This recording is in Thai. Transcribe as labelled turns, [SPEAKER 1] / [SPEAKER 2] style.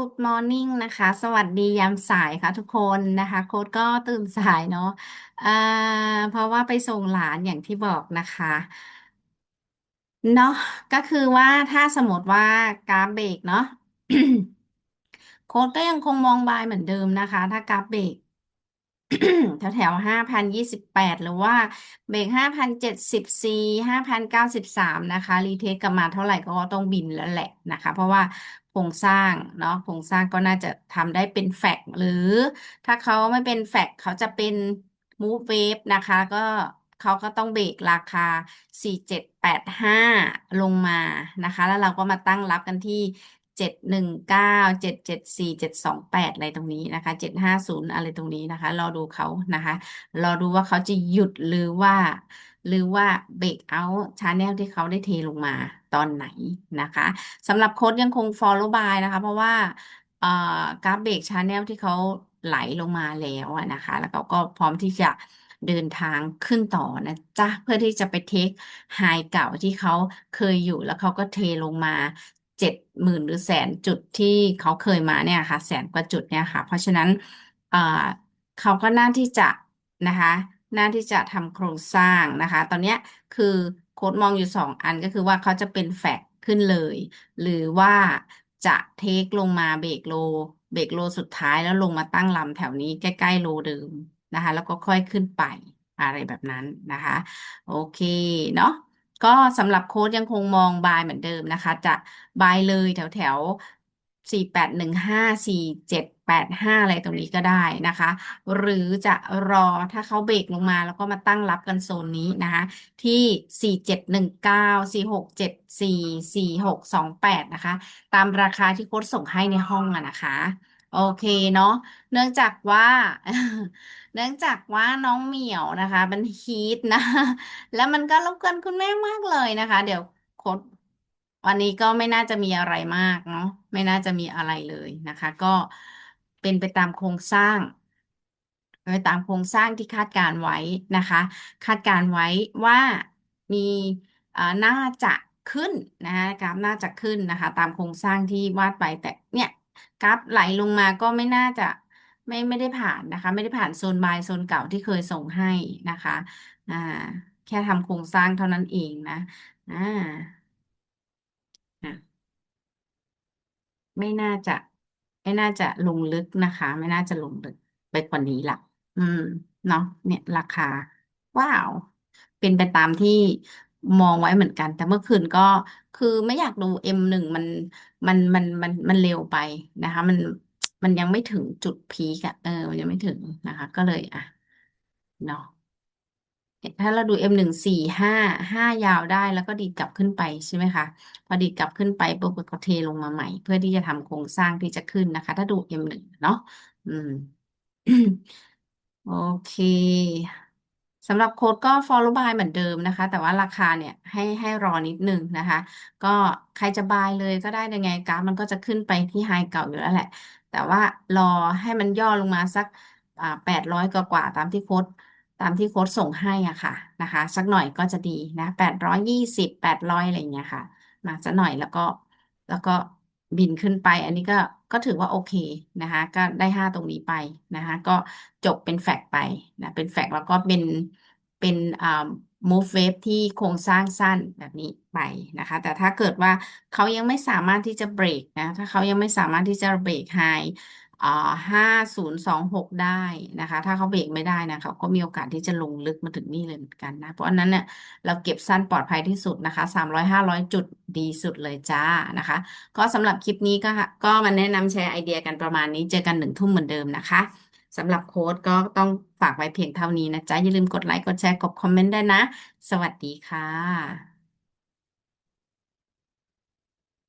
[SPEAKER 1] Good morning นะคะ สวัสดียามสายค่ะทุกคนนะคะ โค้ดก็ตื่นสายเนาะอ่าเพราะว่าไปส่งหลานอย่างที่บอกนะคะ เนาะก็คือว่าถ้าสมมติว่ากราฟเบรกเนาะ โค้ดก็ยังคงมองบายเหมือนเดิมนะคะ ถ้ากราฟเบรก แถวแถวห้าพันยี่สิบแปดหรือว่าเบรกห้าพันเจ็ดสิบสี่ห้าพันเก้าสิบสามนะคะรีเทคกลับมาเท่าไหร่ก็ต้องบินแล้วแหละนะคะ เพราะว่าโครงสร้างเนาะโครงสร้างก็น่าจะทำได้เป็นแฟกหรือถ้าเขาไม่เป็นแฟกเขาจะเป็นมูฟเวฟนะคะ ก็เขาก็ต้องเบรกราคาสี่เจ็ดแปดห้าลงมานะคะ แล้วเราก็มาตั้งรับกันที่ เจ็ดหนึ่งเก้าเจ็ดเจ็ดสี่เจ็ดสองแปดอะไรตรงนี้นะคะเจ็ดห้าศูนย์อะไรตรงนี้นะคะ รอดูเขานะคะ รอดูว่าเขาจะหยุดหรือว่า หรือว่าเบรกเอาชาแนลที่เขาได้เทลงมาตอนไหนนะคะสำหรับโค้ดยังคง follow by นะคะ เพราะว่ากราฟเบรกชาแนลที่เขาไหลลงมาแล้วนะคะ แล้วก็ก็พร้อมที่จะเดินทางขึ้นต่อนะจ๊ะ เพื่อที่จะไปเทคไฮเก่าที่เขาเคยอยู่แล้วเขาก็เทลงมา เจ็ดหมื่นหรือแสนจุดที่เขาเคยมาเนี่ยค่ะ แสนกว่าจุดเนี่ยค่ะ เพราะฉะนั้นเอ่อเขาก็น่าที่จะนะคะน่าที่จะทำโครงสร้างนะคะ ตอนนี้คือโค้ดมองอยู่สองอันก็คือว่าเขาจะเป็นแฟกขึ้นเลย หรือว่าจะเทคลงมาเบรกโล เบรกโลสุดท้ายแล้วลงมาตั้งลำแถวนี้ใกล้ๆโลเดิมนะคะ แล้วก็ค่อยขึ้นไปอะไรแบบนั้นนะคะ โอเคเนาะ ก็สำหรับโค้ดยังคงมองบายเหมือนเดิมนะคะ จะบายเลยแถวแถวสี่แปดหนึ่งห้าสี่เจ็ดแปดห้าอะไรตรงนี้ก็ได้นะคะ หรือจะรอถ้าเขาเบรกลงมาแล้วก็มาตั้งรับกันโซนนี้นะคะที่สี่เจ็ดหนึ่งเก้าสี่หกเจ็ดสี่สี่หกสองแปดนะคะ ตามราคาที่โค้ดส่งให้ในห้องอะนะคะ โอเคเนาะเนื่องจากว่า เนื่องจากว่าน้องเหมียวนะคะ มันฮีทนะ แล้วมันก็รบกวนคุณแม่มากเลยนะคะ เดี๋ยวโค้ดวันนี้ก็ไม่น่าจะมีอะไรมากเนาะไม่น่าจะมีอะไรเลยนะคะ ก็เป็นไปตามโครงสร้าง ไปตามโครงสร้างที่คาดการไว้นะคะ คาดการไว้ว่ามีอ่าน่าจะขึ้นนะคะกราฟน่าจะขึ้นนะคะ ตามโครงสร้างที่วาดไปแต่เนี่ย กราฟไหลลงมาก็ไม่น่าจะไม่ไม่ได้ผ่านนะคะ ไม่ได้ผ่านโซนบายโซนเก่าที่เคยส่งให้นะคะอ่าแค่ทำโครงสร้างเท่านั้นเองนะอ่าอะไม่น่าจะไม่น่าจะลงลึกนะคะ ไม่น่าจะลงลึกไปกว่านี้ละอืม เนาะเนี่ยราคา ว้าว เป็นไปตามที่ มองไว้เหมือนกัน แต่เมื่อคืนก็คือไม่อยากดู M1 มันมันมันมันมันเร็วไปนะคะ มันมันยังไม่ถึงจุดพีกอะเออ มันยังไม่ถึงนะคะ ก็เลยอะเนาะถ้าเราดู M หนึ่งสี่ห้าห้ายาวได้แล้วก็ดีดกลับขึ้นไปใช่ไหมคะ พอดีดกลับขึ้นไปปุ๊บก็เทลงมาใหม่ เพื่อที่จะทำโครงสร้างที่จะขึ้นนะคะ ถ้าดู M หนึ่งเนาะอืม โอเค สำหรับโค้ดก็ follow by เหมือนเดิมนะคะ แต่ว่าราคาเนี่ยให้ให้รอนิดนึงนะคะ ก็ใครจะบายเลยก็ได้ยังไงกราฟมันก็จะขึ้นไปที่ไฮเก่าอยู่แล้วแหละ แต่ว่ารอให้มันย่อลงมาสักอ่าแปดร้อยกว่าๆตามที่โค้ดตามที่โค้ดส่งให้อะค่ะนะคะ สักหน่อยก็จะดีนะแปดร้อยยี่สิบแปดร้อยอะไรอย่างเงี้ยค่ะ มาสักหน่อยแล้วก็แล้วก็ บินขึ้นไป อันนี้ก็ก็ถือว่าโอเคนะคะ ก็ได้ห้าตรงนี้ไปนะคะ ก็จบเป็นแฟกไปนะเป็นแฟกแล้วก็เป็นเป็นอ่า move wave ที่โครงสร้างสั้นแบบนี้ไปนะคะ แต่ถ้าเกิดว่าเขายังไม่สามารถที่จะเบรกนะ ถ้าเขายังไม่สามารถที่จะเบรกไฮอ่าห้าศูนย์สองหกได้นะคะ ถ้าเขาเบรกไม่ได้นะเขาก็มีโอกาสที่จะลงลึกมาถึงนี่เลยเหมือนกันนะ เพราะอันนั้นเนี่ยเราเก็บสั้นปลอดภัยที่สุดนะคะสามร้อยห้าร้อยจุด ดีสุดเลยจ้านะคะ ก็สำหรับคลิปนี้ก็ก็มาแนะนำแชร์ไอเดียกันประมาณนี้เจอกันหนึ่งทุ่มเหมือนเดิมนะคะสำหรับโค้ดก็ต้องฝากไว้เพียงเท่านี้นะจ๊ะ อย่าลืมกดไลค์ กดแชร์ กดคอมเมนต์ได้นะ สวัสดีค่ะ